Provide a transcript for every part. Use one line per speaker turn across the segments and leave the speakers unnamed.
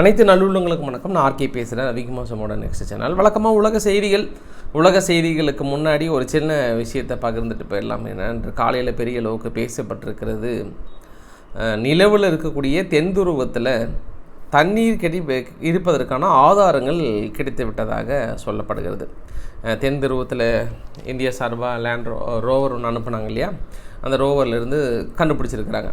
அனைத்து நல்லுள்ளங்களுக்கும் வணக்கம். நான் ஆர்கே பேசுகிறேன் ரவிக்குமாசமோட நெக்ஸ்ட் சேனல் வழக்கமாக உலக செய்திகள் உலக செய்திகளுக்கு முன்னாடி ஒரு சின்ன விஷயத்தை பகிர்ந்துட்டு போயிடலாம். என்னென்று காலையில் பெரிய அளவுக்கு பேசப்பட்டிருக்கிறது. நிலவில் இருக்கக்கூடிய தென் துருவத்தில் தண்ணீர் கெடி இருப்பதற்கான ஆதாரங்கள் கிடைத்து விட்டதாக சொல்லப்படுகிறது. தென் துருவத்தில் இந்தியா சார்பாக லேண்ட் ரோ ரோவர் ஒன்று அனுப்புனாங்க இல்லையா? அந்த ரோவர்லேருந்து கண்டுபிடிச்சிருக்கிறாங்க.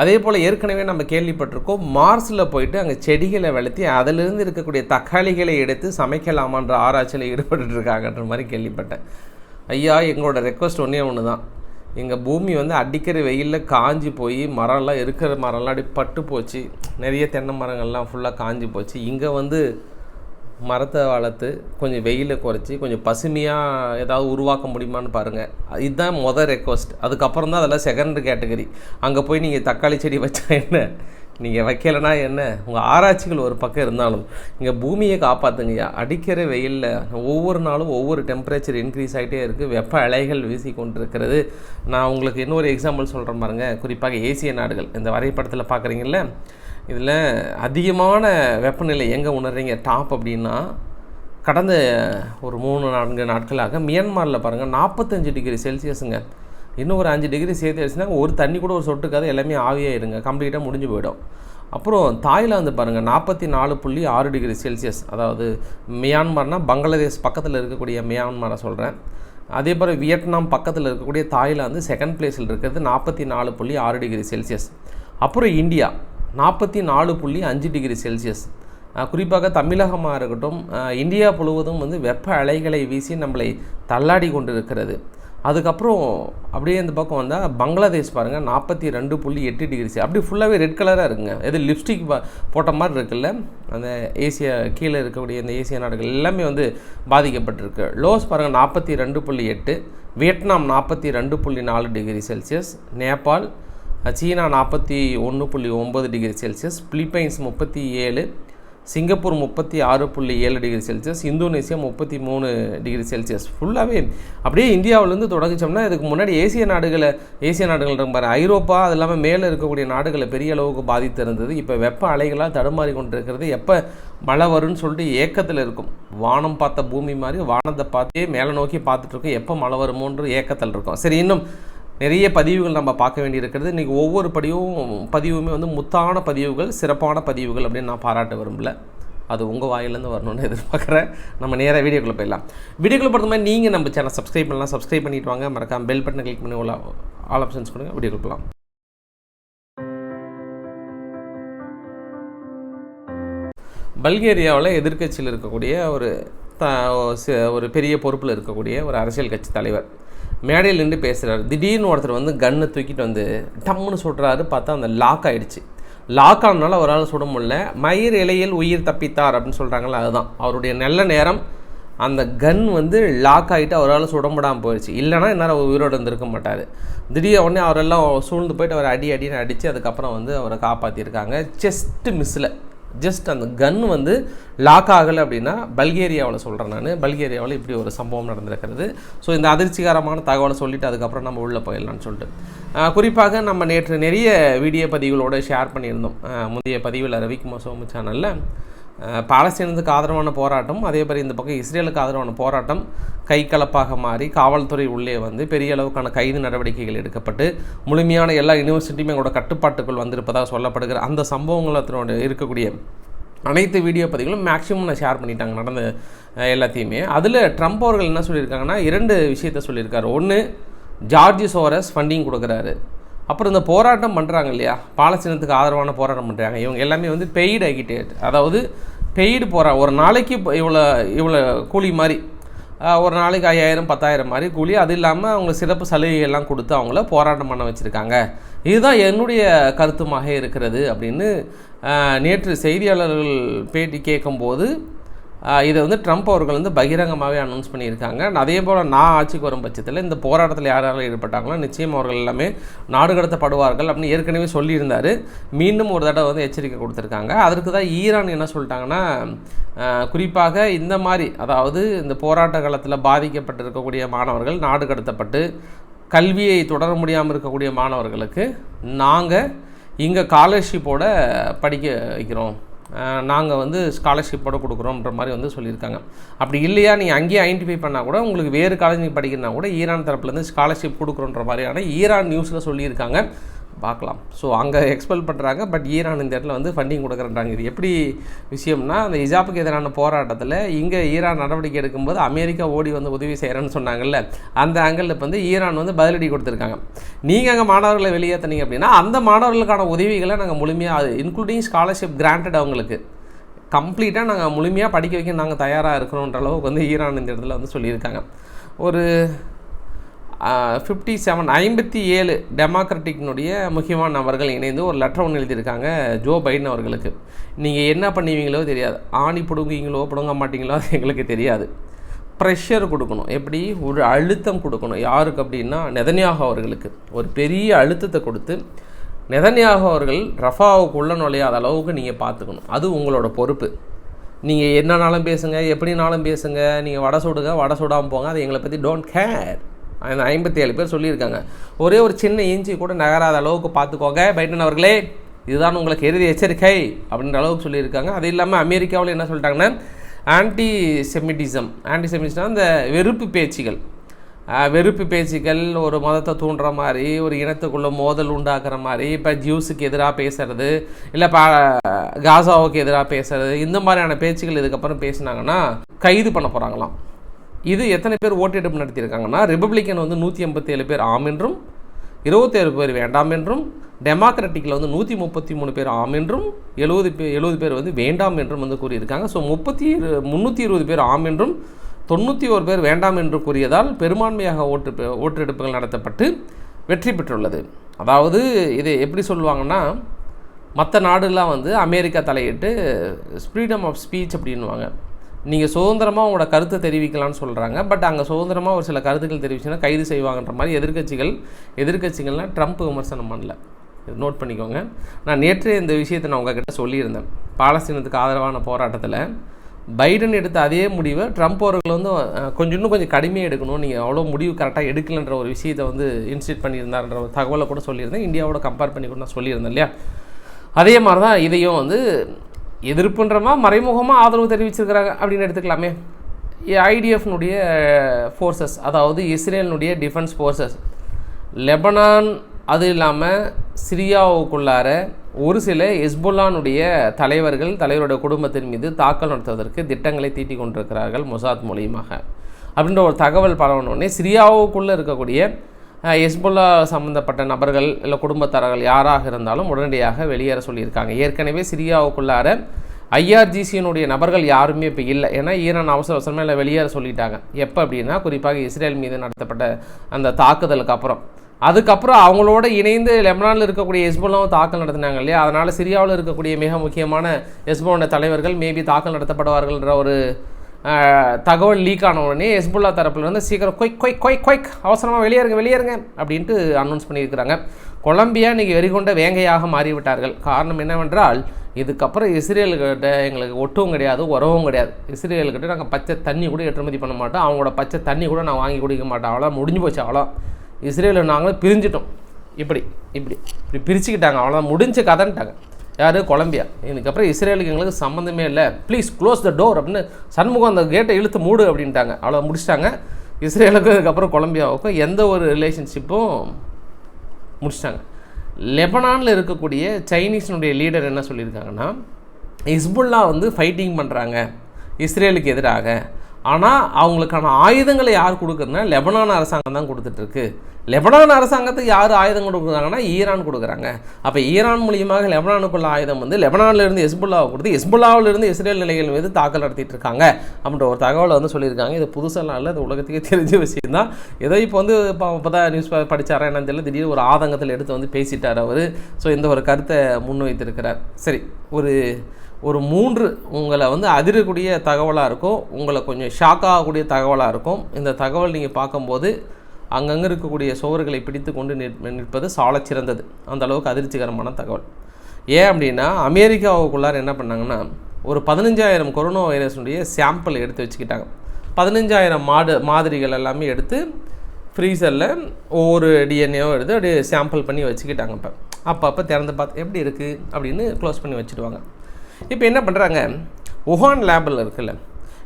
அதே போல் ஏற்கனவே நம்ம கேள்விப்பட்டிருக்கோம் மார்ஸில் போயிட்டு அங்கே செடிகளை வளர்த்தி அதிலிருந்து இருக்கக்கூடிய தக்காளிகளை எடுத்து சமைக்கலாமான்ற ஆராய்ச்சியில் ஈடுபட்டு இருக்காங்கன்ற மாதிரி கேள்விப்பட்டேன். ஐயா எங்களோட ரெக்வஸ்ட் ஒன்றே ஒன்று தான் எங்கள் பூமி வந்து அடிக்கிற வெயிலில் காஞ்சி போய் மரம்லாம் இருக்கிற மரம்லாம் அப்படி பட்டு போச்சு. நிறைய தென்னை மரங்கள்லாம் ஃபுல்லாக காஞ்சி போச்சு. இங்கே வந்து மரத்தை வளர்த்து கொஞ்சம் வெயிலை குறைச்சி கொஞ்சம் பசுமையாக ஏதாவது உருவாக்க முடியுமான்னு பாருங்கள் இதுதான் மொதல் ரெக்வஸ்ட் அதுக்கப்புறம் தான் அதெல்லாம் செகண்ட் கேட்டகரி அங்கே போய் நீங்கள் தக்காளி செடி வச்சா என்ன? நீங்கள் வைக்கலைன்னா என்ன? உங்கள் ஆராய்ச்சிகள் ஒரு பக்கம் இருந்தாலும் இங்கே பூமியை காப்பாற்றுங்கய்யா அடிக்கிற வெயிலில் ஒவ்வொரு நாளும் ஒவ்வொரு டெம்பரேச்சர் இன்க்ரீஸ் ஆகிட்டே இருக்குது வெப்ப அலைகள் வீசி கொண்டிருக்கிறது நான் உங்களுக்கு இன்னொரு எக்ஸாம்பிள் சொல்கிறேன் பாருங்க. குறிப்பாக ஏசிய நாடுகள். இந்த வரைபடத்தில் பார்க்குறீங்கள இதில் அதிகமான வெப்பநிலை எங்கே உணர்றீங்க? டாப் அப்படின்னா கடந்த ஒரு மூணு நான்கு நாட்களாக மியான்மரில் பாருங்கள் நாற்பத்தஞ்சு டிகிரி செல்சியஸுங்க. இன்னும் ஒரு அஞ்சு டிகிரி சேர்த்து வச்சுன்னா ஒரு தண்ணி கூட ஒரு சொட்டுக்காது எல்லாமே ஆவியாயிருங்க கம்ப்ளீட்டாக முடிஞ்சு போயிடும். அப்புறம் தாய்லாந்து பாருங்கள் நாற்பத்தி நாலு புள்ளி ஆறு டிகிரி செல்சியஸ். அதாவது மியான்மர்னால் பங்களாதேஷ் பக்கத்தில் இருக்கக்கூடிய மியான்மரை சொல்கிறேன் அதே போல் வியட்நாம் பக்கத்தில் இருக்கக்கூடிய தாய்லாந்து செகண்ட் பிளேஸில் இருக்கிறது நாற்பத்தி நாலு புள்ளி ஆறு டிகிரி செல்சியஸ். அப்புறம் இந்தியா. நாற்பத்தி நாலு புள்ளி அஞ்சு டிகிரி செல்சியஸ். குறிப்பாக தமிழகமாக இருக்கட்டும் இந்தியா முழுவதும் வந்து வெப்ப அலைகளை வீசி நம்மளை தள்ளாடி கொண்டு இருக்கிறது அதுக்கப்புறம் அப்படியே இந்த பக்கம் வந்தால் பங்களாதேஷ் பாருங்கள் நாற்பத்தி ரெண்டு புள்ளி எட்டு டிகிரி அப்படி ஃபுல்லாகவே ரெட் கலராக இருக்குங்க. எது லிப்ஸ்டிக் போட்ட மாதிரி இருக்குல்ல அந்த ஏசியா கீழே இருக்கக்கூடிய இந்த ஏசிய நாடுகள் எல்லாமே வந்து பாதிக்கப்பட்டிருக்கு. லோஸ் பாருங்கள் நாற்பத்தி ரெண்டு புள்ளி எட்டு வியட்நாம் நாற்பத்தி ரெண்டு புள்ளி நாலு டிகிரி செல்சியஸ் நேபாள் சீனா நாற்பத்தி ஒன்று புள்ளி ஒம்பது டிகிரி செல்சியஸ் பிலிப்பைன்ஸ் முப்பத்தி ஏழு சிங்கப்பூர் முப்பத்தி ஆறு புள்ளி ஏழு டிகிரி செல்சியஸ் இந்தோனேசியா முப்பத்தி மூணு டிகிரி செல்சியஸ். ஃபுல்லாகவே அப்படியே இந்தியாவிலேருந்து தொடங்கிச்சோம்னா இதுக்கு முன்னாடி ஏசிய நாடுகளை ஏசிய நாடுகள் இருக்கும் பாரு ஐரோப்பா அது இல்லாமல் மேலே இருக்கக்கூடிய நாடுகளை பெரிய அளவுக்கு பாதித்து இருந்தது இப்போ வெப்ப அலைகளாக தடுமாறி கொண்டிருக்கிறது. எப்போ மழை வரும்னு சொல்லிட்டு ஏக்கத்தில் இருக்கும். வானம் பார்த்த பூமி மாதிரி வானத்தை பார்த்தே மேலே நோக்கி பார்த்துட்ருக்கோம் எப்போ மழை வருமோன்ற ஏக்கத்தில் இருக்கும். சரி இன்னும் நிறைய பதிவுகள் நம்ம பார்க்க வேண்டியிருக்கிறது. இன்றைக்கி ஒவ்வொரு படியும் பதிவுமே வந்து முத்தான பதிவுகள் சிறப்பான பதிவுகள் அப்படின்னு நான் பாராட்ட விரும்பல. அது உங்கள் வாயிலேருந்து வரணும்னு எதிர்பார்க்குறேன். நம்ம நேராக வீடியோக்குள்ளே போயிடலாம். வீடியோக்குள்ளே பொறுத்த மாதிரி நீங்கள் நம்ம சேனல் சப்ஸ்கிரைப் பண்ணலாம். சப்ஸ்கிரைப் பண்ணிட்டு வாங்க. மறக்காம பெல் பட்டனை கிளிக் பண்ணி உள்ள ஆல் ஆப்ஷன்ஸ் கொடுங்க. வீடியோ போகலாம் பல்கேரியாவில் எதிர்க்கட்சியில் இருக்கக்கூடிய ஒரு த ஒரு பெரிய பொறுப்பில் இருக்கக்கூடிய ஒரு அரசியல் கட்சி தலைவர் மேடையில் நின்று பேசுகிறார் திடீர்னு ஒருத்தர் வந்து கன்னை தூக்கிட்டு வந்து டம்முன்னு சுடுறாரு பார்த்தா அந்த லாக் ஆகிடுச்சு லாக் ஆனதுனால அவரால் சுட முடியல. மயிர் இலையில் உயிர் தப்பித்தார் அப்படின்னு சொல்கிறாங்களா அதுதான். அவருடைய நல்ல நேரம் அந்த கன் வந்து லாக் ஆகிட்டு அவரால் சுடம்படாமல் போயிடுச்சு இல்லைன்னா என்னால் அவர் உயிரோடு இருந்திருக்க மாட்டார். திடீர் உடனே அவரெல்லாம் சூழ்ந்து போயிட்டு அவர் அடி அடின்னு அடித்து அதுக்கப்புறம் வந்து அவரை காப்பாற்றிருக்காங்க செஸ்ட்டு மிஸ்ஸில் ஜஸ்ட் அந்த கன் வந்து லாக் ஆகலை அப்படின்னா பல்கேரியாவில் சொல்கிறேன் நான். பல்கேரியாவில் இப்படி ஒரு சம்பவம் நடந்திருக்கிறது. ஸோ இந்த அதிர்ச்சிகரமான தகவலை சொல்லிவிட்டு அதுக்கப்புறம் நம்ம உள்ளே போயிடலாம்னு சொல்லிட்டு. குறிப்பாக நம்ம நேற்று நிறைய வீடியோ பதிவுகளோடு ஷேர் பண்ணியிருந்தோம். முந்தைய பதிவில் ரவிக்குமார் சோமு சேனலில் பாலஸ்தீனத்துக்கு ஆதரவான போராட்டம் அதே மாதிரி இந்த பக்கம் இஸ்ரேலுக்கு ஆதரவான போராட்டம் கைகலப்பாக மாறி காவல்துறை உள்ளே வந்து பெரிய அளவுக்கான கைது நடவடிக்கைகள் எடுக்கப்பட்டு முழுமையான எல்லா யூனிவர்சிட்டியுமே கூட கட்டுப்பாட்டுக்குள் வந்திருப்பதாக சொல்லப்படுகிற அந்த சம்பவங்களத்தினோட இருக்கக்கூடிய அனைத்து வீடியோ பதிவுகளும் மேக்ஸிமம் நான் ஷேர் பண்ணிட்டாங்க நடந்த எல்லாத்தையுமே. அதில் ட்ரம்ப் அவர்கள் என்ன சொல்லியிருக்காங்கன்னா இரண்டு விஷயத்த சொல்லியிருக்காரு. ஒன்று ஜார்ஜி சோரஸ் ஃபண்டிங் கொடுக்குறாரு. அப்புறம் இந்த போராட்டம் பண்ணுறாங்க இல்லையா? பாலஸ்தீனத்துக்கு ஆதரவான போராட்டம் பண்ணுறாங்க இவங்க எல்லாமே வந்து பெய்டு அகிட்டேட் அதாவது பெய்டு போகிறா ஒரு நாளைக்கு இப்போ இவ்வளோ இவ்வளோ கூலி மாதிரி ஒரு நாளைக்கு ஐயாயிரம் பத்தாயிரம் மாதிரி கூலி அது இல்லாமல் அவங்க சிறப்பு சலுகைகள்லாம் கொடுத்து அவங்கள போராட்டம் பண்ண வச்சுருக்காங்க. இதுதான் என்னுடைய கருத்துமாக இருக்கிறது அப்படின்னு நேற்று செய்தியாளர்கள் பேட்டி கேட்கும்போது இதை வந்து ட்ரம்ப் அவர்கள் வந்து பகிரங்கமாகவே அனௌன்ஸ் பண்ணியிருக்காங்க. அதே போல் நான் ஆட்சிக்கு வரும் பட்சத்தில் இந்த போராட்டத்தில் யார் யாரெல்லாம் ஈடுபட்டாங்களோ நிச்சயம் அவர்கள் எல்லாமே நாடு கடத்தப்படுவார்கள் அப்படின்னு ஏற்கனவே சொல்லியிருந்தார். மீண்டும் ஒரு தடவை வந்து எச்சரிக்கை கொடுத்துருக்காங்க. அதற்கு தான் ஈரான் என்ன சொல்லிட்டாங்கன்னா குறிப்பாக இந்த மாதிரி அதாவது இந்த போராட்ட காலத்தில் பாதிக்கப்பட்டிருக்கக்கூடிய மாணவர்கள் நாடு கடத்தப்பட்டு கல்வியை தொடர முடியாமல் இருக்கக்கூடிய மாணவர்களுக்கு நாங்கள் இங்கே ஸ்காலர்ஷிப்போட படிக்க வைக்கிறோம். நாங்கள் வந்து ஸ்காலர்ஷிப்போடு கொடுக்குறோன்ற மாதிரி வந்து சொல்லியிருக்காங்க. அப்படி இல்லையா? நீங்கள் அங்கேயே ஐடென்டிஃபை பண்ணால் கூட உங்களுக்கு வேறு காலேஜ் நீங்கள் படிக்கிறனா கூட ஈரான் தரப்புலேருந்து ஸ்காலர்ஷிப் கொடுக்குறோன்ற மாதிரியான ஈரான் நியூஸில் சொல்லியிருக்காங்க. பார்க்கலாம். ஸோ அங்கே எக்ஸ்பெல் பண்ணுறாங்க பட் ஈரான் இந்த இடத்துல வந்து ஃபண்டிங் கொடுக்குறன்றாங்க. இது எப்படி விஷயம்னா அந்த இஜாப்புக்கு எதிரான போராட்டத்தில் இங்கே ஈரான் நடவடிக்கை எடுக்கும்போது அமெரிக்கா ஓடி வந்து உதவி செய்கிறேன்னு சொன்னாங்கல்ல அந்த ஆங்கிளில் இப்போ வந்து ஈரான் வந்து பதிலடி கொடுத்துருக்காங்க. நீங்கள் அங்கே மாணவர்களை வெளியேற்றினீங்க அப்படின்னா அந்த மாணவர்களுக்கான உதவிகளை நாங்கள் முழுமையாக இன்க்ளூடிங் ஸ்காலர்ஷிப் கிராண்டட் அவங்களுக்கு. கம்ப்ளீட்டாக நாங்கள் முழுமையாக படிக்க வைக்க நாங்கள் தயாராக இருக்கிறோன்ற அளவுக்கு வந்து ஈரான் இந்த இடத்துல வந்து சொல்லியிருக்காங்க. ஒரு ஃபிஃப்டி செவன் ஐம்பத்தி ஏழு டெமோக்ராட்டிக்னுடைய முக்கியமான நபர்கள் இணைந்து ஒரு லெட்டர் ஒன்று எழுதியிருக்காங்க ஜோ பைடன் அவர்களுக்கு. நீங்கள் என்ன பண்ணுவீங்களோ தெரியாது. ஆணி பிடுங்குவீங்களோ பிடுங்க மாட்டீங்களோ அது எங்களுக்கு தெரியாது. ப்ரெஷர் கொடுக்கணும். எப்படி? ஒரு அழுத்தம் கொடுக்கணும். யாருக்கு அப்படின்னா நெதன்யாக அவர்களுக்கு. ஒரு பெரிய அழுத்தத்தை கொடுத்து நெதன்யாக அவர்கள் ரஃபாவுக்குள்ளே நுழையாத அளவுக்கு நீங்கள் பார்த்துக்கணும். அது உங்களோட பொறுப்பு. நீங்கள் என்னனாலும் பேசுங்க எப்படினாலும் பேசுங்க. நீங்கள் வடை சுடுங்க வடை சுடாமல் போங்க. அது எங்களை பற்றி டோன்ட் கேர் அந்த ஐம்பத்தி ஏழு பேர் சொல்லியிருக்காங்க. ஒரே ஒரு சின்ன இஞ்சி கூட நகராத அளவுக்கு பார்த்துக்கோங்க பைடன் அவர்களே. இதுதான் உங்களுக்கு இறுதி எச்சரிக்கை அப்படின்ற அளவுக்கு சொல்லியிருக்காங்க. அது இல்லாமல் அமெரிக்காவில் என்ன சொல்லிட்டாங்கன்னா ஆன்டி செமிட்டிசம் ஆன்டி செமிட்டிசம் அந்த வெறுப்பு பேச்சுகள். வெறுப்பு பேச்சுகள் ஒரு மதத்தை தூண்டுற மாதிரி ஒரு இனத்துக்குள்ள மோதல் உண்டாக்குற மாதிரி இப்போ ஜூஸுக்கு எதிராக பேசுறது இல்லை பா காசாவுக்கு எதிராக பேசுறது இந்த மாதிரியான பேச்சுகள் இதுக்கப்புறம் பேசினாங்கன்னா கைது பண்ண போகிறாங்களாம் இது எத்தனை பேர் ஓட்டெடுப்பு நடத்தியிருக்காங்கன்னா ரிப்பப்ளிக்கன் வந்து நூற்றி ஐம்பத்தேழு பேர் ஆம் என்றும் இருபத்தேழு பேர் வேண்டாம் என்றும் டெமோக்ராட்டிக்கில் வந்து நூற்றி முப்பத்தி மூணு பேர் ஆம் என்றும் எழுபது பேர் எழுபது பேர் வந்து வேண்டாம் என்றும் வந்து கூறியிருக்காங்க. ஸோ முப்பத்தி முந்நூற்றி இருபது பேர் ஆம் என்றும் தொண்ணூற்றி ஒரு பேர் வேண்டாம் என்று கூறியதால் பெரும்பான்மையாக ஓட்டு ஓட்டெடுப்புகள் நடத்தப்பட்டு வெற்றி பெற்றுள்ளது. அதாவது இது எப்படி சொல்லுவாங்கன்னா மற்ற நாடுலாம் வந்து அமெரிக்கா தலையிட்டு ஃப்ரீடம் ஆஃப் ஸ்பீச் அப்படின்வாங்க நீங்கள் சுதந்திரமாக உங்களோட கருத்தை தெரிவிக்கலாம்னு சொல்கிறாங்க பட் அங்கே சுதந்திரமாக ஒரு சில கருத்துக்கள் தெரிவிச்சுன்னா கைது செய்வாங்கன்ற மாதிரி எதிர்க்கட்சிகள் எதிர்க்கட்சிகள்லாம் ட்ரம்ப் விமர்சனம் பண்ணல. நோட் பண்ணிக்கோங்க. நான் நேற்று இந்த விஷயத்தை நான் உங்ககிட்ட சொல்லியிருந்தேன். பாலஸ்தீனத்துக்கு ஆதரவான போராட்டத்தில் பைடன் எடுத்த அதே முடிவை ட்ரம்ப் அவர்கள் வந்து கொஞ்சம் இன்னும் கொஞ்சம் கடுமையாக எடுக்கணும். நீங்கள் அவ்வளோ முடிவு கரெக்டாக எடுக்கலன்ற ஒரு விஷயத்தை வந்து இன்ஸ்டியூட் பண்ணியிருந்தார்ன்ற ஒரு தகவலை கூட சொல்லியிருந்தேன். இந்தியாவோட கம்பேர் பண்ணி கூட நான் சொல்லியிருந்தேன் இல்லையா? அதே மாதிரி தான் இதையும் வந்து எதிர்ப்புன்றமா மறைமுகமாக ஆதரவு தெரிவிச்சிருக்கிறாங்க அப்படின்னு எடுத்துக்கலாமே. ஐடிஎஃப்னுடைய ஃபோர்ஸஸ் அதாவது இஸ்ரேலினுடைய டிஃபென்ஸ் ஃபோர்ஸஸ் லெபனான் அது இல்லாமல் சிரியாவுக்குள்ளார ஒரு சில எஸ்புல்லானுடைய தலைவர்கள் தலைவருடைய குடும்பத்தின் மீது தாக்கல் நடத்துவதற்கு திட்டங்களை தீட்டி கொண்டிருக்கிறார்கள் மொசாத் மூலியமாக. அப்படின்ற ஒரு தகவல் பரவணுன்னே சிரியாவுக்குள்ளே இருக்கக்கூடிய எஸ்புல்லா சம்மந்தப்பட்ட நபர்கள் இல்லை குடும்பத்தாரர்கள் யாராக இருந்தாலும் உடனடியாக வெளியேற சொல்லியிருக்காங்க. ஏற்கனவே சிரியாவுக்குள்ளார ஐஆர்ஜிசியினுடைய நபர்கள் யாருமே இப்போ இல்லை. ஏன்னா ஈரான் அவசர அவசரமாக இல்லை வெளியேற சொல்லிட்டாங்க. எப்போ அப்படின்னா குறிப்பாக இஸ்ரேல் மீது நடத்தப்பட்ட அந்த தாக்குதலுக்கு அப்புறம். அதுக்கப்புறம் அவங்களோட இணைந்து லெபனானில் இருக்கக்கூடிய எஸ்போலாவும் தாக்கல் நடத்தினாங்க இல்லையா? அதனால் சிரியாவில் இருக்கக்கூடிய மிக முக்கியமான எஸ்போன தலைவர்கள் மேபி தாக்கல் நடத்தப்படுவார்கள்ன்ற ஒரு தகவல் லீக் ஆன உடனே எஸ்புல்லா தரப்புலேருந்து சீக்கிரம் கொய்க் கொய்க் கொய்க் கொய்க் அவசரமாக வெளியேறுங்க வெளியேறுங்க அப்படின்ட்டு அனௌன்ஸ் பண்ணியிருக்கிறாங்க. கொலம்பியா இன்றைக்கி வெறிகொண்ட வேங்கையாக மாறிவிட்டார்கள். காரணம் என்னவென்றால் இதுக்கப்புறம் இஸ்ரேலுக்கிட்ட எங்களுக்கு ஒட்டும் கிடையாது உறவும் கிடையாது. இஸ்ரேலுக்கிட்ட நாங்கள் பச்சை தண்ணி கூட ஏற்றுமதி பண்ண மாட்டோம். அவங்களோட பச்சை தண்ணி கூட நான் வாங்கி குடிக்க மாட்டோம் அவ்வளோ முடிஞ்சு போச்சு அவ்வளோ இஸ்ரேலில் நாங்களும் பிரிஞ்சிட்டோம். இப்படி இப்படி இப்படி பிரிச்சுக்கிட்டாங்க. அவ்வளோ முடிஞ்ச கதைன்ட்டாங்க. யார்? கொலம்பியா. இதுக்கப்புறம் இஸ்ரேலுக்கு எங்களுக்கு சம்மந்தமே இல்லை. ப்ளீஸ் க்ளோஸ் த டோர் அப்படின்னு சண்முகம் அந்த கேட்டை இழுத்து மூடு அப்படின்ட்டாங்க. அவ்வளோ முடிச்சிட்டாங்க. இஸ்ரேலுக்கும் இதுக்கப்புறம் கொலம்பியாவுக்கும் எந்த ஒரு ரிலேஷன்ஷிப்பும் முடிச்சிட்டாங்க. லெபனானில் இருக்கக்கூடிய சைனீஸினுடைய லீடர் என்ன சொல்லியிருக்காங்கன்னா ஹிஸ்புல்லா வந்து ஃபைட்டிங் பண்ணுறாங்க இஸ்ரேலுக்கு எதிராக. ஆனால் அவங்களுக்கான ஆயுதங்களை யார் கொடுக்குறதுனா லெபனான் அரசாங்கம் தான் கொடுத்துட்ருக்கு லெபனான் அரசாங்கத்துக்கு யார் ஆயுதம் கொடுக்குறாங்கன்னா ஈரான் கொடுக்குறாங்க. அப்போ ஈரான் மூலியமாக லெபனானுக்குள்ள ஆயுதம் வந்து லெபனான்லேருந்து எஸ்புல்லாவை கொடுத்து எஸ்புல்லாவிலிருந்து இஸ்ரேல் நிலைகள் மீது தாக்கல் நடத்திட்டு இருக்காங்க. அப்படின்ற ஒரு தகவலை வந்து சொல்லியிருக்காங்க. இது புதுசெல்லாம் இல்லை இது உலகத்துக்கே தெரிஞ்ச விஷயம் தான். ஏதோ இப்போ வந்து இப்போ இப்போ தான் நியூஸ் படித்தாரா என்னன்னு தெரியல. திடீர்னு ஒரு ஆதங்கத்தில் எடுத்து வந்து பேசிட்டார் அவர். ஸோ இந்த ஒரு கருத்தை முன்வைத்திருக்கிறார். சரி ஒரு ஒரு மூன்று உங்களை வந்து அதிரக்கூடிய தகவலாக இருக்கும். உங்களை கொஞ்சம் ஷாக் ஆகக்கூடிய தகவலாக இருக்கும். இந்த தகவல் நீங்கள் பார்க்கும்போது அங்கங்கே இருக்கக்கூடிய சுவர்களை பிடித்து கொண்டு நிற்பது சாலச்சிறந்தது அந்த அளவுக்கு அதிர்ச்சிகரமான தகவல். ஏன் அப்படின்னா அமெரிக்காவுக்குள்ளார் என்ன பண்ணாங்கன்னா ஒரு பதினஞ்சாயிரம் கொரோனா வைரஸுடைய சாம்பிள் எடுத்து வச்சுக்கிட்டாங்க. பதினஞ்சாயிரம் மாடு மாதிரிகள் எல்லாமே எடுத்து ஃப்ரீசரில் ஒவ்வொரு டிஎன்ஏவும் எடுத்து அப்படியே சாம்பிள் பண்ணி வச்சுக்கிட்டாங்க இப்போ. அப்பப்போ திறந்து பார்த்து எப்படி இருக்குது அப்படின்னு க்ளோஸ் பண்ணி வச்சுடுவாங்க. இப்போ என்ன பண்ணுறாங்க உஹான் லேபில் இருக்குல்ல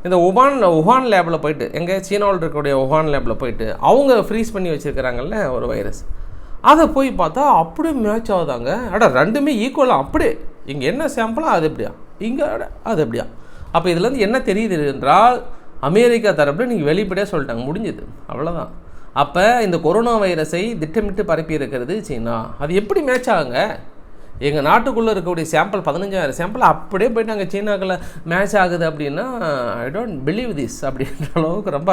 இந்த உபான் உஹான் லேபில் போயிட்டு எங்கே சீனாவில் இருக்கக்கூடிய உஹான் லேபில் போயிட்டு அவங்க ஃப்ரீஸ் பண்ணி வச்சுருக்கிறாங்கல்ல ஒரு வைரஸ் அதை போய் பார்த்தா அப்படியே மேட்ச் ஆகுதாங்க. அட ரெண்டுமே ஈக்குவலாக அப்படியே. இங்கே என்ன சாம்பிளோ அது எப்படியா? இங்கே அட அது எப்படியா? அப்போ இதுலேருந்து என்ன தெரியுது என்றால் அமெரிக்கா தரப்பில் நீங்கள் வெளிப்படையாக சொல்லிட்டாங்க முடிஞ்சது. அவ்வளோதான் அப்போ இந்த கொரோனா வைரஸை திட்டமிட்டு பரப்பி இருக்கிறது சீனா. அது எப்படி மேட்ச் ஆகுங்க? எங்கள் நாட்டுக்குள்ளே இருக்கக்கூடிய சாம்பிள் பதினஞ்சாயிரம் சாம்பிள் அப்படியே போயிட்டு அங்கே சீனாக்கில் மேட்ச் ஆகுது அப்படின்னா ஐ டோன்ட் பிலீவ் திஸ் அப்படின்ற அளவுக்கு ரொம்ப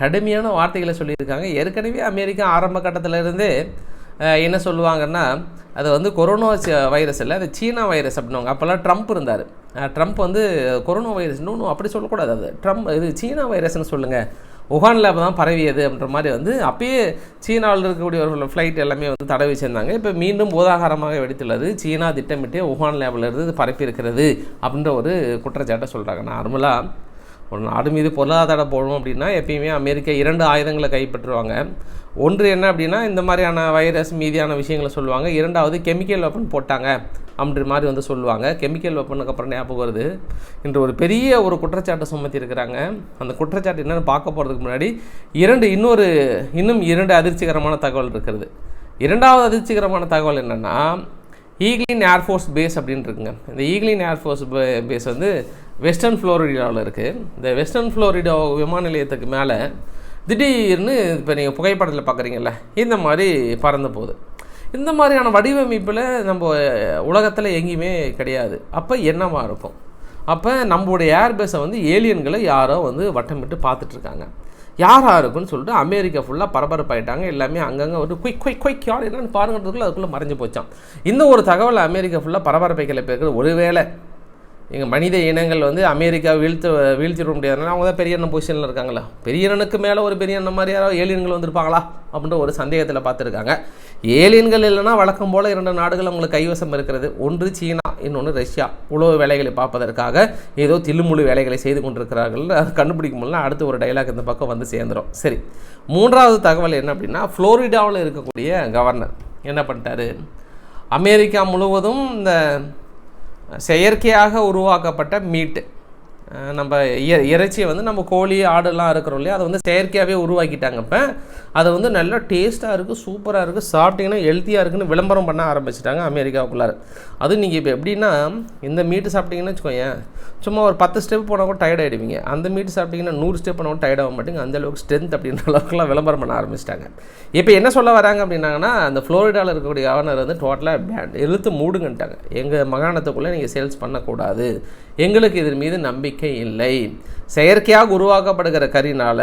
கடுமையான வார்த்தைகளை சொல்லியிருக்காங்க. ஏற்கனவே அமெரிக்கா ஆரம்ப கட்டத்தில் இருந்தே என்ன சொல்லுவாங்கன்னா அது வந்து கொரோனா வைரஸ் இல்லை அது சீனா வைரஸ் அப்படின்னுவாங்க. அப்போல்லாம் ட்ரம்ப் இருந்தார். ட்ரம்ப் வந்து கொரோனா வைரஸ் இன்னொன்று அப்படி சொல்லக்கூடாது அது. ட்ரம்ப் இது சீனா வைரஸ்னு சொல்லுங்கள் உகானில் தான் பரவியது அப்படின்ற மாதிரி வந்து அப்பயே சீனாவில் இருக்கக்கூடிய ஒரு ஃப்ளைட் எல்லாமே வந்து தடை வச்சுருந்தாங்க. இப்போ மீண்டும் போதாகாரமாக வெடித்துள்ளது. சீனா திட்டமிட்டே உஹான் லேபில் இருந்து இது அப்படின்ற ஒரு குற்றச்சாட்டை சொல்கிறாங்க நார்மலாக ஒரு நாடு மீது பொருளாதார போடணும் அப்படின்னா எப்பயுமே அமெரிக்கா இரண்டு ஆயுதங்களை கைப்பற்றுவாங்க. ஒன்று என்ன அப்படின்னா இந்த மாதிரியான வைரஸ் மீதியான விஷயங்களை சொல்லுவாங்க. இரண்டாவது கெமிக்கல் வெப்பன் போட்டாங்க அப்படின்ற மாதிரி வந்து சொல்லுவாங்க. கெமிக்கல் வெப்பனுக்கு அப்புறம் ஞாபகம் வருது. இன்று ஒரு பெரிய ஒரு குற்றச்சாட்டை சுமத்தி இருக்கிறாங்க அந்த குற்றச்சாட்டு என்னென்னு பார்க்க போகிறதுக்கு முன்னாடி இரண்டு இன்னொரு இன்னும் இரண்டு அதிர்ச்சிகரமான தகவல் இருக்கிறது. இரண்டாவது அதிர்ச்சிகரமான தகவல் என்னென்னா ஈக்லின் ஏர்ஃபோர்ஸ் பேஸ் அப்படின்னு இருக்குங்க. இந்த ஈக்லின் ஏர்ஃபோர்ஸ் பேஸ் வந்து வெஸ்டர்ன் ஃப்ளோரிடாவில் இருக்குது இந்த வெஸ்டர்ன் ஃப்ளோரிடா விமான நிலையத்துக்கு மேலே திடீர்னு இப்போ நீங்கள் புகைப்படத்தில் பார்க்குறீங்கல்ல இந்த மாதிரி பறந்து போகுது. இந்த மாதிரியான வடிவமைப்பில் நம்ம உலகத்தில் எங்கேயுமே கிடையாது. அப்போ என்னவாக இருக்கும்? அப்போ நம்மளுடைய ஏர்பேஸை வந்து ஏலியன்களை யாரோ வந்து வட்டமிட்டு பார்த்துட்ருக்காங்க. யாராக இருக்குன்னு சொல்லிட்டு அமெரிக்கா ஃபுல்லாக பரபரப்பாயிட்டாங்க. எல்லாமே அங்கங்கே ஒரு குயிக் குயிக் குயிக் யார் என்னன்னு பாருங்கிறதுக்குள்ளே அதுக்குள்ளே மறைஞ்சு போச்சான் இந்த ஒரு தகவல் அமெரிக்கா ஃபுல்லாக பரபரப்பை கிளப்பியிருக்கிறது ஒருவேளை எங்கள் மனித இனங்கள் வந்து அமெரிக்கா வீழ்த்து வீழ்த்திட முடியாதுனால அவங்க தான் பெரிய எண்ணம் பொசிஷனில் இருக்காங்களா பெரிய எண்ணனுக்கு மேலே ஒரு பெரிய எண்ணம் மாதிரி யாராவது ஏலியன்கள் வந்திருப்பாங்களா? அப்படின்ற ஒரு சந்தேகத்தில் பார்த்துருக்காங்க. ஏலியன்கள் இல்லைன்னா வழக்கம் போல் இரண்டு நாடுகள் அவங்களுக்கு கைவசம் இருக்கிறது. ஒன்று சீனா இன்னொன்று ரஷ்யா. உழவு வேலைகளை பார்ப்பதற்காக ஏதோ தில்லுமுழு வேலைகளை செய்து கொண்டிருக்கிறார்கள். அது கண்டுபிடிக்க முடியல அடுத்து ஒரு டைலாக் இந்த பக்கம் வந்து சேர்ந்துடும் சரி. மூன்றாவது தகவல் என்ன அப்படின்னா ஃப்ளோரிடாவில் இருக்கக்கூடிய கவர்னர் என்ன பண்ணிட்டாரு? அமெரிக்கா முழுவதும் இந்த செயற்கையாக உருவாக்கப்பட்ட மீட்டு நம்ம இய இறைச்சியை வந்து நம்ம கோழி ஆடுலாம் இருக்கிறோம் இல்லையா? அதை வந்து செயற்கையாகவே உருவாக்கிட்டாங்க. இப்போ அதை வந்து நல்லா டேஸ்ட்டாக இருக்குது சூப்பராக இருக்குது சாப்பிட்டிங்கன்னா ஹெல்த்தியாக இருக்குன்னு விளம்பரம் பண்ண ஆரம்பிச்சிட்டாங்க அமெரிக்காவுக்குள்ளார. அதுவும் நீங்கள் இப்போ எப்படின்னா இந்த மீட்டு சாப்பிட்டீங்கன்னு வச்சுக்கோயேன் சும்மா ஒரு பத்து ஸ்டெப் போனால் கூட டயர்ட் ஆகிடுவீங்க அந்த மீட்டு சாப்பிட்டீங்கன்னா நூறு ஸ்டெப் போனால் கூட டயர்ட் ஆக மாட்டேங்க. அந்த அளவுக்கு ஸ்ட்ரென்த் அப்படின்ற அளவுக்குலாம் விளம்பரம் பண்ண ஆரம்பிச்சிட்டாங்க. இப்போ என்ன சொல்ல வராங்க அப்படின்னாங்கன்னா அந்த ஃப்ளோரிடாவில் இருக்கக்கூடிய கவர்னர் வந்து டோட்டலாக பேண்ட் இழுத்து மூடுங்கன்ட்டாங்க. எங்கள் மகாணத்துக்குள்ளே நீங்கள் சேல்ஸ் பண்ணக்கூடாது. எங்களுக்கு இதன் மீது நம்பிக்கை இல்லை. செயற்கையாக உருவாக்கப்படுகிற கறினால்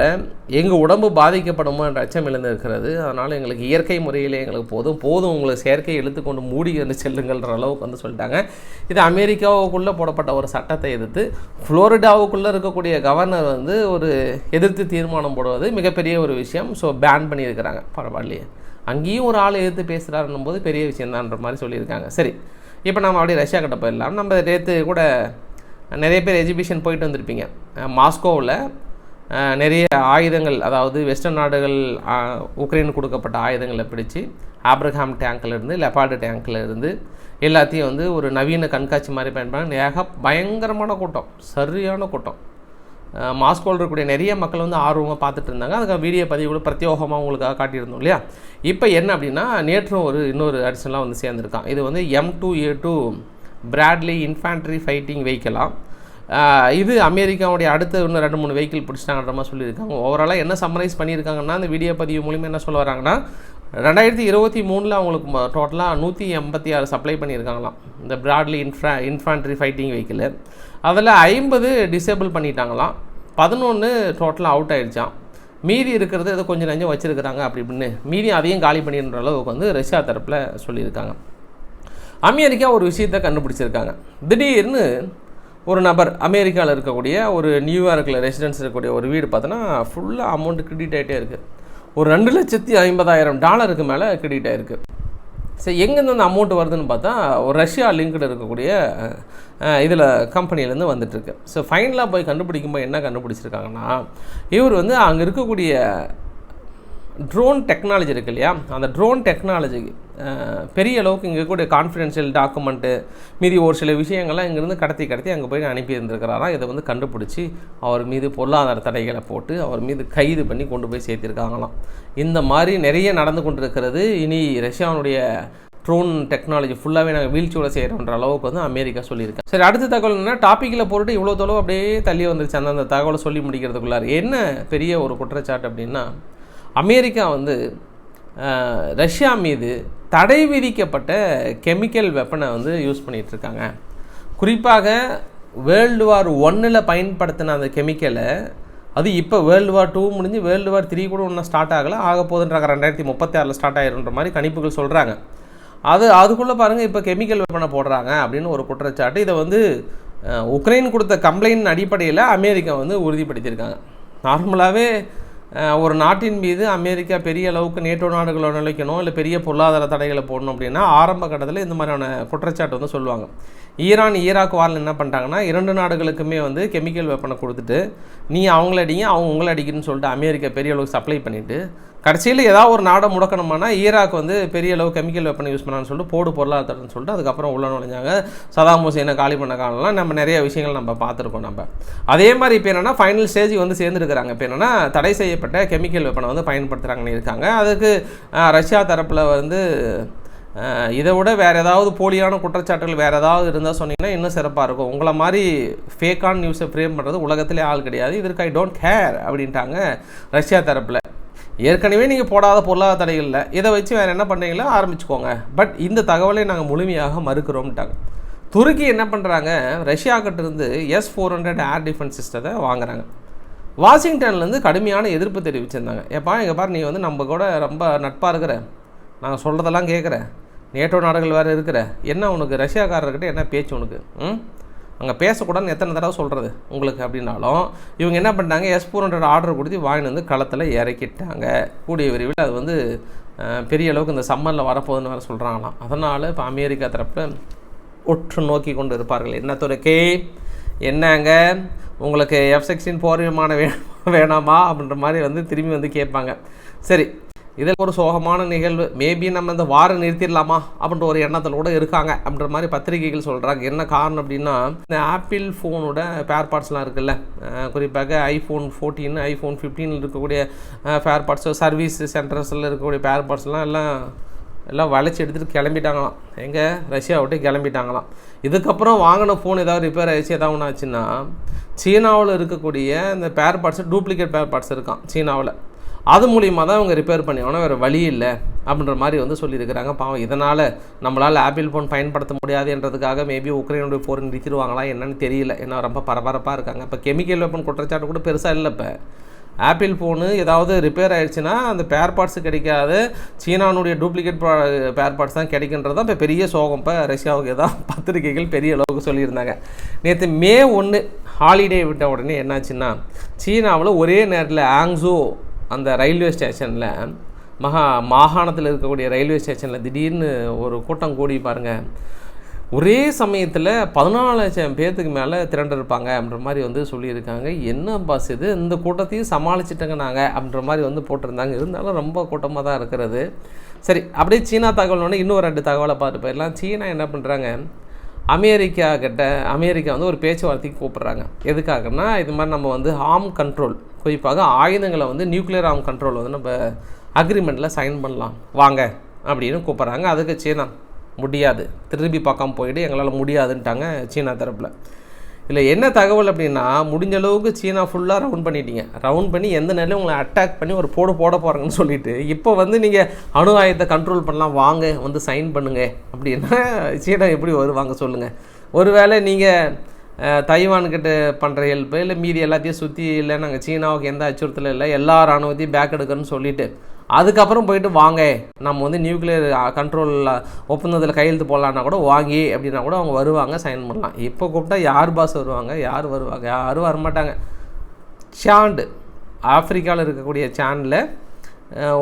எங்கள் உடம்பு பாதிக்கப்படுமோ என்ற அச்சம் எழுந்திருக்கிறது. அதனால் எங்களுக்கு இயற்கை முறையிலே எங்களுக்கு போதும். போதும் உங்களுக்கு செயற்கை இழுத்துக்கொண்டு மூடி என்று செல்லுங்கள்ன்ற அளவுக்கு வந்து சொல்லிட்டாங்க. இது அமெரிக்காவுக்குள்ளே போடப்பட்ட ஒரு சட்டத்தை எதிர்த்து ஃப்ளோரிடாவுக்குள்ளே இருக்கக்கூடிய கவர்னர் வந்து ஒரு எதிர்த்து தீர்மானம் போடுவது மிகப்பெரிய ஒரு விஷயம். ஸோ பேன் பண்ணியிருக்கிறாங்க. பரவாயில்லையே. அங்கேயும் ஒரு ஆள் எதிர்த்து பேசுகிறாருன்னும் போது பெரிய விஷயம்தான்ற மாதிரி சொல்லியிருக்காங்க. சரி. இப்போ நம்ம அப்படியே ரஷ்யா கிட்ட போயிடலாம். நம்ம நேற்று கூட நிறைய பேர் எஜிபிஷன் போயிட்டு வந்திருப்பீங்க. மாஸ்கோவில் நிறைய ஆயுதங்கள் அதாவது வெஸ்டர்ன் நாடுகள் உக்ரைன் உக்ரைனுக்கு கொடுக்கப்பட்ட ஆயுதங்களை பிடிச்சு ஆப்ரஹாம் டேங்க்லேருந்து லெபார்டு லெப்பார்டு இருந்து எல்லாத்தையும் வந்து ஒரு நவீன கண்காட்சி மாதிரி பயன்படுத்த ஏக பயங்கரமான கூட்டம் சரியான கூட்டம். மாஸ்கோவில் இருக்கக்கூடிய நிறைய மக்கள் வந்து ஆர்வமாக பார்த்துட்டு இருந்தாங்க. அதுக்காக வீடியோ பதிவு கூட பிரத்யோகமாக உங்களுக்காக காட்டியிருந்தோம் இல்லையா? இப்போ என்ன அப்படின்னா நேற்றும் ஒரு இன்னொரு அடிஷனலாக வந்து சேர்ந்துருக்கான். இது வந்து M two A two Bradley infantry fighting வெஹிக்கலாம் இது அமெரிக்காவுடைய அடுத்த இன்னும் ரெண்டு மூணு வெஹிக்கிள் பிடிச்சிட்டாங்கன்ற மாதிரி சொல்லியிருக்காங்க. ஓவராலாக என்ன சம்மரைஸ் பண்ணியிருக்காங்கன்னா அந்த வீடியோ பதிவு மூலிமா என்ன சொல்ல வராங்கன்னா ரெண்டாயிரத்தி இருபத்தி மூணில் அவங்களுக்கு டோட்டலாக நூற்றி எண்பத்தி ஆறு சப்ளை பண்ணியிருக்காங்களாம். இந்த Bradley infra infantry fighting vehicle. அதில் ஐம்பது டிசேபிள் பண்ணிட்டாங்களாம். பதினொன்று டோட்டலாக அவுட் ஆகிடுச்சான் மீதி இருக்கிறது ஏதோ கொஞ்சம் நஞ்சம் வச்சுருக்கிறாங்க அப்படி இப்படின்னு மீதி அதையும் காலி பண்ணிடுற அளவுக்கு வந்து ரஷ்யா தரப்பில் சொல்லியிருக்காங்க. அமெரிக்கா ஒரு விஷயத்தை கண்டுபிடிச்சிருக்காங்க. திடீர்னு ஒரு நபர் அமெரிக்காவில் இருக்கக்கூடிய ஒரு நியூயார்க்கில் ரெசிடென்ஸ் இருக்கக்கூடிய ஒரு வீடு பார்த்தோன்னா ஃபுல்லாக அமௌண்ட் கிரெடிட் ஆகிட்டே இருக்குது ஒரு ரெண்டு லட்சத்தி ஐம்பதாயிரம் டாலருக்கு மேலே கிரெடிட் ஆகிருக்கு சரி எங்கேருந்து அந்த அமௌண்ட் வருதுன்னு பார்த்தா ஒரு ரஷ்யா லிங்க்டு இருக்கக்கூடிய இதில் கம்பெனிலேருந்து வந்துட்டுருக்கு. ஸோ ஃபைனலாக போய் கண்டுபிடிக்கும்போது என்ன கண்டுபிடிச்சிருக்காங்கன்னா இவர் வந்து அங்கே இருக்கக்கூடிய ட்ரோன் டெக்னாலஜி இருக்கு இல்லையா? அந்த ட்ரோன் டெக்னாலஜி பெரிய அளவுக்கு இங்கே கூட கான்ஃபிடென்ஷியல் டாக்குமெண்ட்டு மீதி ஒரு சில விஷயங்கள்லாம் இங்கேருந்து கடத்தி கடத்தி அங்கே போய் அனுப்பி இருந்திருக்கிறாராம் இதை வந்து கண்டுபிடிச்சி அவர் மீது பொருளாதார தடைகளை போட்டு அவர் மீது கைது பண்ணி கொண்டு போய் சேர்த்திருக்காங்களாம். இந்த மாதிரி நிறைய நடந்து கொண்டிருக்கிறது. இனி ரஷ்யாவுடைய ட்ரோன் டெக்னாலஜி ஃபுல்லாகவே நாங்கள் வீழ்ச்சியோட செய்கிறோன்ற அளவுக்கு வந்து அமெரிக்கா சொல்லியிருக்கேன் சரி அடுத்த தகவல் என்ன டாப்பிக்கில் போட்டு இவ்வளோ தொலைவு அப்படியே தள்ளி வந்துருச்சு. அந்த அந்த தகவலை சொல்லி முடிக்கிறதுக்குள்ளார். என்ன பெரிய ஒரு குற்றச்சாட்டு அப்படின்னா அமெரிக்கா வந்து ரஷ்யா மீது தடை விதிக்கப்பட்ட கெமிக்கல் வெப்பனை வந்து யூஸ் பண்ணிகிட்டு இருக்காங்க குறிப்பாக வேர்ல்டு வார் ஒன்னில் பயன்படுத்தின அந்த கெமிக்கலை அது இப்போ வேர்ல்டு வார் டூ முடிஞ்சு வேர்ல்டு வார் த்ரீ கூட ஒன்றும் ஸ்டார்ட் ஆகலை. ஆக போதுன்றாங்க ரெண்டாயிரத்தி முப்பத்தி ஆறில் ஸ்டார்ட் ஆயிருன்ற மாதிரி கணிப்புகள் சொல்கிறாங்க அது அதுக்குள்ளே பாருங்கள் இப்போ கெமிக்கல் வெப்பனை போடுறாங்க அப்படின்னு ஒரு குற்றச்சாட்டு. இதை வந்து உக்ரைன் கொடுத்த கம்ப்ளைண்ட் அடிப்படையில் அமெரிக்கா வந்து உறுதிப்படுத்தியிருக்காங்க. நார்மலாகவே ஒரு நாட்டின் மீது அமெரிக்கா பெரிய அளவுக்கு நேட்டோ நாடுகளை நிலைக்கணும் இல்லை பெரிய பொருளாதார தடைகளை போடணும் அப்படின்னா ஆரம்ப கட்டத்தில் இந்த மாதிரியான குற்றச்சாட்டு வந்து சொல்லுவாங்க. ஈரான் ஈராக் வாரில் என்ன பண்ணிட்டாங்கன்னா இரண்டு நாடுகளுக்குமே வந்து கெமிக்கல் வெப்பனை கொடுத்துட்டு நீ அவங்கள அடிங்க அவங்க உங்களை அடிக்கணும்னு சொல்லிட்டு அமெரிக்கா பெரிய அளவுக்கு சப்ளை பண்ணிவிட்டு கடைசியில் ஏதாவது ஒரு நாடை முடக்கணுமானா ஈராக் வந்து பெரிய அளவு கெமிக்கல் வெப்பனை யூஸ் பண்ணான்னு சொல்லிட்டு போடு பொருளாதாரம்னு சொல்லிட்டு அதுக்கப்புறம் உள்ள நுழைஞ்சாங்க. சதாம் ஹுசேனை காலி பண்ண காலம்லாம் நம்ம நிறைய விஷயங்கள் நம்ம பார்த்துருக்கோம் நம்ம. அதே மாதிரி இப்போ என்னென்னா ஃபைனல் ஸ்டேஜ் வந்து சேர்ந்துருக்கிறாங்க. இப்போ என்னென்னா தடை செய்யப்பட்ட கெமிக்கல் வெப்பனை வந்து பயன்படுத்துகிறாங்கன்னு இருக்காங்க. அதுக்கு ரஷ்யா தரப்பில் வந்து இதை விட வேறு ஏதாவது போலியான குற்றச்சாட்டுகள் வேறு ஏதாவது இருந்தால் சொன்னீங்கன்னா இன்னும் சிறப்பாக இருக்கும். உங்களை மாதிரி ஃபேக்கான நியூஸை ஃப்ரேம் பண்ணுறது உலகத்திலே ஆள் கிடையாது. இதற்கு ஐ டோன்ட் கேர் அப்படின்ட்டாங்க ரஷ்யா தரப்பில். ஏற்கனவே நீங்கள் போடாத பொருளாதார இல்லை இதை வச்சு வேறு என்ன பண்ணுறீங்களோ ஆரம்பிச்சுக்கோங்க. பட் இந்த தகவலை நாங்கள் முழுமையாக மறுக்கிறோம்ட்டாங்க. துருக்கி என்ன பண்ணுறாங்க ரஷ்யா கிட்டேருந்து S four hundred air defence சிஸ்டத்தை வாங்குறாங்க. வாஷிங்டன்லேருந்து கடுமையான எதிர்ப்பு தெரிவிச்சிருந்தாங்க. ஏப்பா இங்கே பாரு நீ வந்து நம்ம கூட ரொம்ப நட்பாக இருக்கிற. நாங்கள் சொல்கிறதெல்லாம் கேட்குற நேட்டோ நாடுகள் வேறு இருக்கிற. என்ன உனக்கு? ரஷ்யாக்காரர்கிட்ட என்ன பேச்சு உனக்கு? ம்? அங்கே பேசக்கூடாதுன்னு எத்தனை தடவை சொல்கிறது உங்களுக்கு அப்படின்னாலும் இவங்க என்ன பண்ணிட்டாங்க எஸ் ஃபோர் ஹண்ட்ரட் ஆர்டர் கொடுத்து வாங்கிட்டு வந்து களத்தில் இறக்கிட்டாங்க. கூடிய விரைவில் அது வந்து பெரிய அளவுக்கு இந்த சம்மரில் வரப்போகுதுன்னு வேறு சொல்கிறாங்களாம் அதனால் இப்போ அமெரிக்கா தரப்பில் ஒற்று நோக்கி கொண்டு இருப்பார்கள். என்ன துறைக்கே என்னங்க? உங்களுக்கு எஃப் சிக்ஸ்டீன் போர் விமானம் வேணாமா? அப்படின்ற மாதிரி வந்து திரும்பி வந்து கேட்பாங்க. சரி இதில் ஒரு சோகமான நிகழ்வு. மேபி நம்ம இந்த வாரம் நிறுத்திடலாமா அப்படின்ற ஒரு எண்ணத்தில் கூட இருக்காங்க அப்படின்ற மாதிரி பத்திரிகைகள் சொல்கிறாங்க என்ன காரணம் அப்படின்னா இந்த ஆப்பிள் ஃபோனோட பேர் பார்ட்ஸ்லாம் இருக்குல்ல குறிப்பாக ஐஃபோன் ஃபோர்டீன் ஐஃபோன் ஃபிஃப்டீனில் இருக்கக்கூடிய ஃபேர் பார்ட்ஸ் சர்வீஸ் சென்டர்ஸில் இருக்கக்கூடிய பேர் பார்ட்ஸ்லாம் எல்லாம் எல்லாம் வளைச்சி எடுத்துகிட்டு கிளம்பிட்டாங்களாம். எங்கே? ரஷ்யா விட்டு கிளம்பிட்டாங்களாம். இதுக்கப்புறம் வாங்கின ஃபோன் ஏதாவது ரிப்பேர் ஆகிடுச்சு ஏதாவது ஒன்று ஆச்சுன்னா சீனாவில் இருக்கக்கூடிய இந்த பேர் பார்ட்ஸ் டூப்ளிகேட் பேர் பார்ட்ஸ் இருக்கான் சீனாவில். அது மூலியமாக தான் அவங்க ரிப்பேர் பண்ணி ஆனால் வேறு வழி இல்லை அப்படின்ற மாதிரி வந்து சொல்லியிருக்கிறாங்க. பாவம் இதனால் நம்மளால் ஆப்பிள் ஃபோன் பயன்படுத்த முடியாதுன்றதுக்காக மேபி உக்ரைனுடைய ஃபோன் நிறுத்திடுவாங்களா என்னன்னு தெரியல. ஏன்னா ரொம்ப பரபரப்பாக இருக்காங்க. இப்போ கெமிக்கல் வெப்பன் குற்றச்சாட்டு கூட பெருசாக இல்லை இப்போ. ஆப்பிள் ஃபோனு ஏதாவது ரிப்பேர் ஆயிடுச்சுன்னா அந்த பேர் பார்ட்ஸ் கிடைக்காது. சீனானுடைய டூப்ளிகேட் பேர் பார்ட்ஸ் தான் கிடைக்கின்றது தான் இப்போ பெரிய சோகம். இப்போ ரஷ்யாவுக்கு தான் பத்திரிகைகள் பெரிய அளவுக்கு சொல்லியிருந்தாங்க. நேற்று மே ஒன்று ஹாலிடே விட்ட உடனே என்னாச்சுன்னா சீனாவில் ஒரே நேரத்தில் ஆங்ஸோ அந்த ரயில்வே ஸ்டேஷனில் மகா மாகாணத்தில் இருக்கக்கூடிய ரயில்வே ஸ்டேஷனில் திடீர்னு ஒரு கூட்டம் கூடி பாருங்கள் ஒரே சமயத்தில் பதினாலு லட்சம் பேர்த்துக்கு மேலே திரண்டிருப்பாங்க அப்படின்ற மாதிரி வந்து சொல்லியிருக்காங்க. என்ன பாஸ் இது? இந்த கூட்டத்தையும் சமாளிச்சிட்டங்க நாங்கள் அப்படின்ற மாதிரி வந்து போட்டிருந்தாங்க. இருந்தாலும் ரொம்ப கூட்டமாக தான் இருக்கிறது. சரி அப்படியே சீனா தகவல்னு இன்னும் ரெண்டு தகவலை பார்த்து போயிடலாம் சீனா என்ன பண்ணுறாங்க அமெரிக்கா கிட்ட அமெரிக்கா வந்து ஒரு பேச்சுவார்த்தைக்கு கூப்பிட்றாங்க. எதுக்காகன்னா இது மாதிரி நம்ம வந்து ஆம் கண்ட்ரோல் குறிப்பாக ஆயுதங்களை வந்து நியூக்ளியர் ஆர்ம் கண்ட்ரோல் வந்து நம்ம அக்ரிமெண்ட்டில் சைன் பண்ணலாம். வாங்க அப்படின்னு கூப்பிட்றாங்க. அதுக்கு சீனா முடியாது. திரும்பி பக்கம் போயிட்டு எங்களால் முடியாதுன்ட்டாங்க சீனா தரப்பில். இதில் என்ன தகவல் அப்படின்னா முடிஞ்ச அளவுக்கு சீனா ஃபுல்லாக ரவுண்ட் பண்ணிட்டீங்க. ரவுண்ட் பண்ணி எந்த நேரம் உங்களை அட்டாக் பண்ணி ஒரு போடு போட போகிறாங்கன்னு சொல்லிட்டு இப்போ வந்து நீங்கள் அணு ஆயுதத்தை கண்ட்ரோல் பண்ணலாம் வாங்க வந்து சைன் பண்ணுங்க அப்படின்னா சீனா எப்படி வருவாங்க சொல்லுங்கள் ஒருவேளை நீங்கள் தைவான்கிட்ட பண்ணுற ஹெல்ப்பு இல்லை மீதி எல்லாத்தையும் சுற்றி இல்லை நாங்கள் சீனாவுக்கு எந்த அச்சுறுத்தலும் இல்லை எல்லா இராணுவத்தையும் பேக் எடுக்கணும்னு சொல்லிட்டு அதுக்கப்புறம் போயிட்டு வாங்க. நம்ம வந்து நியூக்ளியர் கண்ட்ரோல் ஒப்பந்தத்தில் கையெழுத்து போடலான்னா கூட வாங்கி அப்படின்னா கூட அவங்க வருவாங்க சைன் பண்ணலாம். இப்போ கூப்பிட்டா யார் பாஸ் வருவாங்க? யார் வருவாங்க? யாரும் வரமாட்டாங்க. சாண்டு ஆப்பிரிக்காவில் இருக்கக்கூடிய சாண்டில்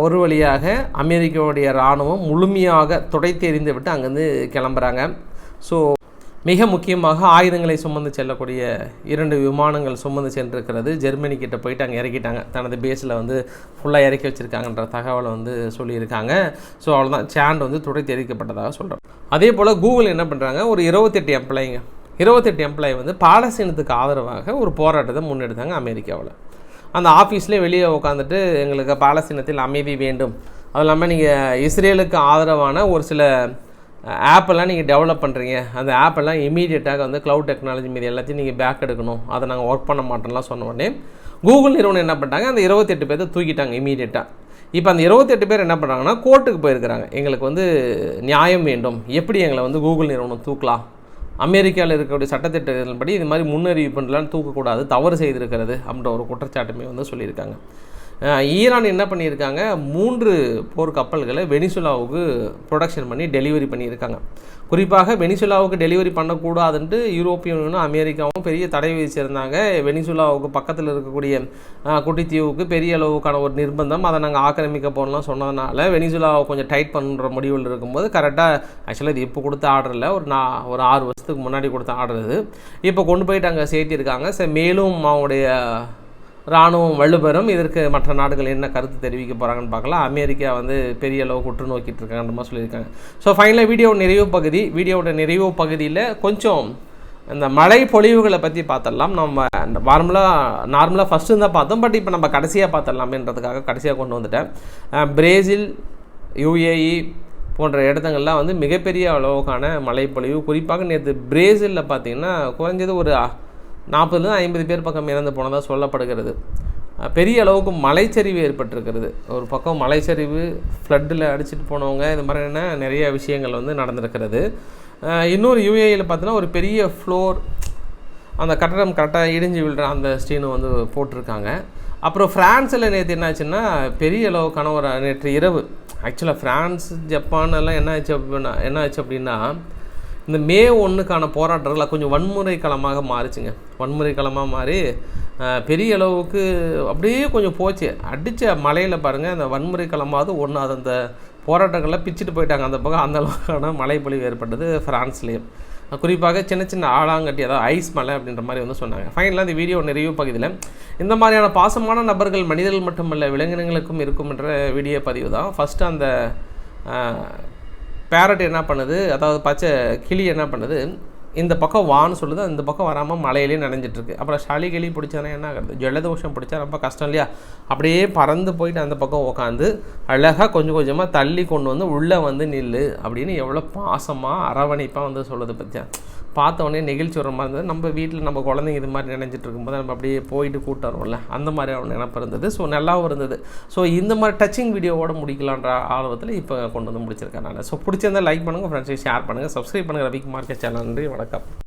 ஒரு வழியாக அமெரிக்காவுடைய இராணுவம் முழுமையாக துடைத்தெறிந்து விட்டு அங்கேருந்து கிளம்புறாங்க. ஸோ மிக முக்கியமாக ஆயுதங்களை சுமந்து செல்லக்கூடிய இரண்டு விமானங்கள் சுமந்து சென்றிருக்கிறது. ஜெர்மனி கிட்ட போயிட்டு அங்கே இறக்கிட்டாங்க. தனது பேஸில் வந்து ஃபுல்லாக இறக்கி வச்சுருக்காங்கன்ற தகவலை வந்து சொல்லியிருக்காங்க. ஸோ அவ்வளோதான் சேண்ட் வந்து துடை தெரிவிக்கப்பட்டதாக சொல்கிறோம் அதே போல் கூகுள் என்ன பண்ணுறாங்க ஒரு இருபத்தெட்டு எம்ப்ளாயிங்க இருபத்தெட்டு எம்ப்ளாயி வந்து பாலஸ்தீனத்துக்கு ஆதரவாக ஒரு போராட்டத்தை முன்னெடுத்தாங்க அமெரிக்காவில். அந்த ஆஃபீஸ்லேயே வெளியே உட்காந்துட்டு எங்களுக்கு பாலஸ்தீனத்தில் அமைதி வேண்டும். அது இல்லாமல் நீங்கள் இஸ்ரேலுக்கு ஆதரவான ஒரு சில ஆப்பெல்லாம் நீங்கள் டெவலப் பண்ணுறீங்க அந்த ஆப்பெல்லாம் இமீடியட்டாக வந்து க்ளவுட் டெக்னாலஜி மீது எல்லாத்தையும் நீங்கள் பேக் எடுக்கணும். அதை நாங்கள் ஒர்க் பண்ண மாட்டோம்லாம் சொன்ன உடனே கூகுள் நிறுவனம் என்ன பண்ணிட்டாங்க அந்த இருபத்தெட்டு பேர்த்தை தூக்கிட்டாங்க இமீடியட்டாக இப்போ அந்த இருபத்தெட்டு பேர் என்ன பண்ணுறாங்கன்னா கோர்ட்டுக்கு போயிருக்கிறாங்க. எங்களுக்கு வந்து நியாயம் வேண்டும். எப்படி எங்களை வந்து கூகுள் நிறுவனம் தூக்கலாம்? அமெரிக்காவில் இருக்கக்கூடிய சட்டத்திட்டங்களின்படி இது மாதிரி முன்னறிவிப்புலாம் தூக்கக்கூடாது தவறு செய்திருக்கிறது அப்படின்ற ஒரு குற்றச்சாட்டுமே வந்து சொல்லியிருக்காங்க. ஈரான் என்ன பண்ணியிருக்காங்க? மூன்று போர் கப்பல்களை வெனிசுலாவுக்கு ப்ரொடக்ஷன் பண்ணி டெலிவரி பண்ணியிருக்காங்க. குறிப்பாக வெனிசுலாவுக்கு டெலிவரி பண்ணக்கூடாதுன்ட்டு யூரோப்பிய யூனியனும் அமெரிக்காவும் பெரிய தடை விதிச்சிருந்தாங்க. வெனிசுலாவுக்கு பக்கத்தில் இருக்கக்கூடிய குட்டித்தீவுக்கு பெரிய அளவுக்கான ஒரு நிர்பந்தம். அதை நாங்கள் ஆக்கிரமிக்க போகலாம் சொன்னதுனால வெனிசுலாவை கொஞ்சம் டைட் பண்ணுற முடிவில் இருக்கும்போது கரெக்டாக ஆக்சுவலாக இது இப்போ கொடுத்த ஆர்டர் இல்லை. ஒரு நா ஒரு ஆறு வருஷத்துக்கு முன்னாடி கொடுத்த ஆர்டர் இது. இப்போ கொண்டு போயிட்டு அங்கே சேர்த்திருக்காங்க. சரி மேலும் அவங்களுடைய இராணுவம் வலுப்பெறும் இதற்கு மற்ற நாடுகள் என்ன கருத்து தெரிவிக்க போகிறாங்கன்னு பார்க்கலாம். அமெரிக்கா வந்து பெரிய அளவு உற்று நோக்கிட்டு இருக்காங்கன்ற மாதிரி சொல்லியிருக்காங்க. ஸோ ஃபைனலாக வீடியோ நிறைவு பகுதி. வீடியோவோட நிறைவு பகுதியில் கொஞ்சம் இந்த மழை பொழிவுகளை பற்றி பார்த்துடலாம். நம்ம நார்மலாக நார்மலாக ஃபஸ்ட்டு தான் பார்த்தோம். பட் இப்போ நம்ம கடைசியாக பார்த்துடலாமேன்றதுக்காக கடைசியாக கொண்டு வந்துட்டேன். பிரேசில் யுஏஇ போன்ற இடத்துங்கள்லாம் வந்து மிகப்பெரிய அளவுக்கான மழைப்பொழிவு குறிப்பாக நேற்று பிரேசிலில் பார்த்தீங்கன்னா குறைஞ்சது ஒரு நாற்பதுலேருந்து ஐம்பது பேர் பக்கம் இறந்து போனதாக சொல்லப்படுகிறது. பெரிய அளவுக்கு மலைச்சரிவு ஏற்பட்டிருக்கிறது. ஒரு பக்கம் மலைச்சரிவு ஃப்ளட்டில் அடிச்சிட்டு போனவங்க இது மாதிரியான நிறைய விஷயங்கள் வந்து நடந்திருக்கிறது. இன்னொரு யூஏயில் பார்த்தீங்கன்னா ஒரு பெரிய ஃப்ளோர் அந்த கட்டடம் கரெக்டாக இடிஞ்சு விழுற அந்த ஸ்டீனு வந்து போட்டிருக்காங்க. அப்புறம் ஃப்ரான்ஸில் நேற்று என்னாச்சுன்னா பெரிய அளவுக்கான ஒரு நேற்று இரவு ஆக்சுவலாக ஃப்ரான்ஸ் ஜப்பான் எல்லாம் என்ன ஆச்சு அப்படின்னா என்ன ஆச்சு அப்படின்னா இந்த மே ஒன்றுக்கான போராட்டங்கள் கொஞ்சம் வன்முறை களமாக மாறிச்சுங்க. வன்முறை களமாக மாறி பெரிய அளவுக்கு அப்படியே கொஞ்சம் போச்சு. அடித்த மலையில் பாருங்கள் அந்த வன்முறை களமாவது ஒன்று அது அந்த போராட்டங்களில் பிச்சுட்டு போயிட்டாங்க. அந்த பக்கம் அந்த அளவுக்கான மழைப்பொழிவு ஏற்பட்டது ஃப்ரான்ஸ்லேயும் குறிப்பாக சின்ன சின்ன ஆளாங்கட்டி அதாவது ஐஸ் மலை அப்படின்ற மாதிரி வந்து சொன்னாங்க. ஃபைனலாக இந்த வீடியோ நிறைவு பகுதியில் இந்த மாதிரியான பாசமான நபர்கள் மனிதர்கள் மட்டுமல்ல விலங்கினங்களுக்கும் இருக்கும் என்ற வீடியோ பதிவு தான். ஃபஸ்ட்டு அந்த பேரட் என்ன பண்ணுது? அதாவது பச்சை கிளி என்ன பண்ணுது? இந்த பக்கம் வான்னு சொல்லுது இந்த பக்கம் வராமல் மலையிலே நனைஞ்சிட்ருக்கு. அப்புறம் சளி கிளி பிடிச்சானா என்ன ஆகுது ஜலதோஷம் பிடிச்சா ரொம்ப கஷ்டம் இல்லையா? அப்படியே பறந்து போயிட்டு அந்த பக்கம் உட்காந்து அழகாக கொஞ்சம் கொஞ்சமாக தள்ளி கொண்டு வந்து உள்ளே வந்து நில்லு அப்படின்னு எவ்வளோ பாசமாக அரவணைப்பாக வந்து சொல்லுது பற்றியா பார்த்த உடனே நெகிழ்ச்சி வர மாதிரி இருந்தது. நம்ம வீட்டில் நம்ம குழந்தைங்க இது மாதிரி நினைஞ்சிட்டு இருக்கும்போது நம்ம அப்படியே போயிட்டு கூட்டு வருவோம்ல. அந்த மாதிரி அவன் நினப்பு இருந்தது. ஸோ நல்லாவும் இருந்தது. ஸோ இந்த மாதிரி டச்சிங் வீடியோவோட முடிக்கலான்ற ஆர்வத்தில் இப்போ கொண்டு வந்து முடிச்சிருக்கேன் நான். ஸோ பிடிச்சிருந்தால் லைக் பண்ணுங்கள் ஃப்ரெண்ட்ஸை ஷேர் பண்ணுங்கள் சப்ஸ்கிரைப் பண்ணுங்கள் ரவிக்குமார் சேனல் நன்றி வணக்கம்.